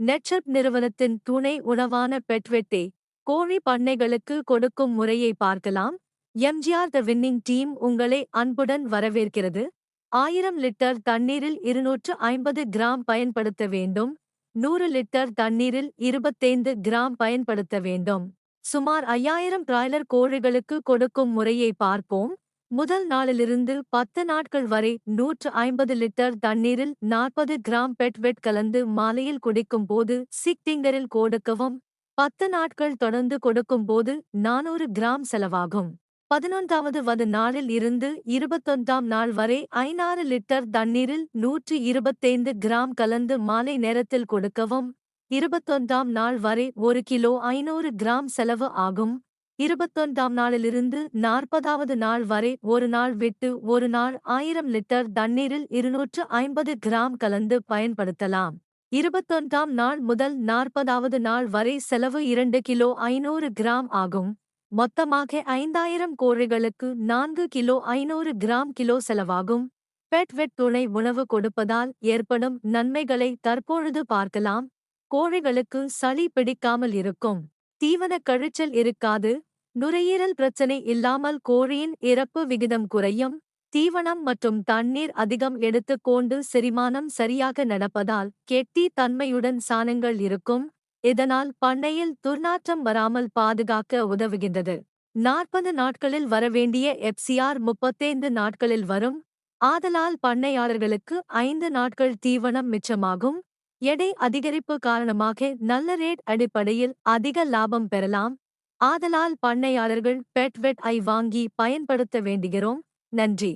நெட்சப் நிறுவனத்தின் துணை உணவான பெட்வெட்டே கோழி பண்ணைகளுக்கு கொடுக்கும் முறையை பார்க்கலாம். எம்ஜிஆர் த வின்னிங் டீம் உங்களை அன்புடன் வரவேற்கிறது. ஆயிரம் லிட்டர் தண்ணீரில் இருநூற்று ஐம்பது கிராம் பயன்படுத்த வேண்டும். நூறு லிட்டர் தண்ணீரில் இருபத்தைந்து கிராம் பயன்படுத்த வேண்டும். சுமார் ஐயாயிரம் பிராய்லர் கோழிகளுக்கு கொடுக்கும் முறையை பார்ப்போம். முதல் நாளிலிருந்து பத்து நாட்கள் வரை நூற்று ஐம்பது லிட்டர் தண்ணீரில் நாற்பது கிராம் பெட்வெட் கலந்து மாலையில் குடிக்கும் போது சிக் கொடுக்கவும் பத்து நாட்கள் தொடர்ந்து கொடுக்கும் போது நானூறு கிராம் செலவாகும். பதினொன்றாவது வது நாளில் இருந்து இருபத்தொன்றாம் நாள் வரை ஐநாறு லிட்டர் தண்ணீரில் நூற்று இருபத்தைந்து கிராம் கலந்து மாலை நேரத்தில் கொடுக்கவும் இருபத்தொன்றாம் நாள் வரை ஒரு கிலோ ஐநூறு கிராம் செலவு ஆகும். இருபத்தொன்றாம் நாளிலிருந்து நாற்பதாவது நாள் வரை ஒரு நாள் விட்டு ஒரு நாள் ஆயிரம் லிட்டர் தண்ணீரில் இருநூற்று ஐம்பது கிராம் கலந்து பயன்படுத்தலாம். இருபத்தொன்றாம் நாள் முதல் நாற்பதாவது நாள் வரை செலவு இரண்டு கிலோ ஐநூறு கிராம் ஆகும். மொத்தமாக ஐந்தாயிரம் கோழிகளுக்கு நான்கு கிலோ ஐநூறு கிராம் கிலோ செலவாகும். பெட் வெட் துணை உணவு கொடுப்பதால் ஏற்படும் நன்மைகளை தற்பொழுது பார்க்கலாம். கோழிகளுக்கு சளி பிடிக்காமல் இருக்கும். தீவன கழிச்சல் இருக்காது. நுரையீரல் பிரச்சனை இல்லாமல் கோழியின் இறப்பு விகிதம் குறையும் தீவனம் மற்றும் தண்ணீர் அதிகம் எடுத்துக்கொண்டு செரிமானம் சரியாக நடப்பதால் கெட்டி தன்மையுடன் சாணங்கள் இருக்கும் இதனால் பண்ணையில் துர்நாற்றம் வராமல் பாதுகாக்க உதவுகின்றது. நாற்பது நாட்களில் வரவேண்டிய எப்சிஆர் முப்பத்தைந்து நாட்களில் வரும் ஆதலால் பண்ணையாளர்களுக்கு ஐந்து நாட்கள் தீவனம் மிச்சமாகும் எடை அதிகரிப்பு காரணமாக நல்ல ரேட் அடிப்படையில் அதிக லாபம் பெறலாம் ஆதலால் பண்ணையாளர்கள் பெட்வெட் ஐ வாங்கி பயன்படுத்த வேண்டுகிறோம். நன்றி.